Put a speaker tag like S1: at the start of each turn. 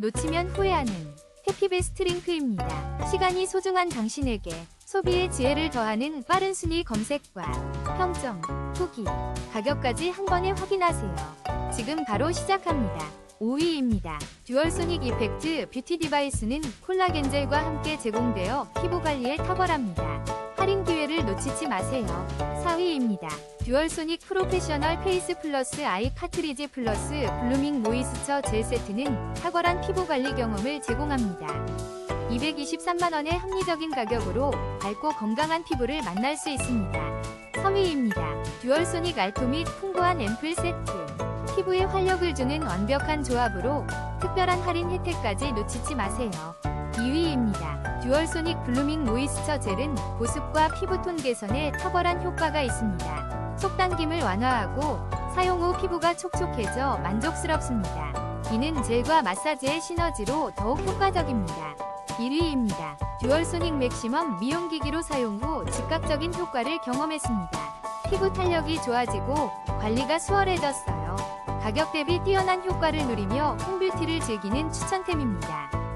S1: 놓치면 후회하는 해피베스트 링크입니다. 시간이 소중한 당신에게 소비의 지혜를 더하는 빠른 순위 검색과 평점, 후기, 가격까지 한 번에 확인하세요. 지금 바로 시작합니다. 5위입니다. 듀얼 소닉 이펙트 뷰티 디바이스는 콜라겐 젤과 함께 제공되어 피부 관리에 탁월합니다. 할인 기회를 놓치지 마세요. 4위입니다. 듀얼 소닉 프로페셔널 페이스 플러스 아이 카트리지 플러스 블루밍 모이스처 젤 세트는 탁월한 피부 관리 경험을 제공합니다. 223만원의 합리적인 가격으로 밝고 건강한 피부를 만날 수 있습니다. 3위입니다. 듀얼 소닉 알토 및 풍부한 앰플 세트. 피부에 활력을 주는 완벽한 조합으로 특별한 할인 혜택까지 놓치지 마세요. 2위입니다. 듀얼소닉 블루밍 모이스처 젤은 보습과 피부톤 개선에 탁월한 효과가 있습니다. 속당김을 완화하고 사용 후 피부가 촉촉해져 만족스럽습니다. 이는 젤과 마사지의 시너지로 더욱 효과적입니다. 1위입니다. 듀얼소닉 맥시멈 미용기기로 사용 후 즉각적인 효과를 경험했습니다. 피부 탄력이 좋아지고 관리가 수월해졌어요. 가격 대비 뛰어난 효과를 누리며 홈뷰티를 즐기는 추천템입니다.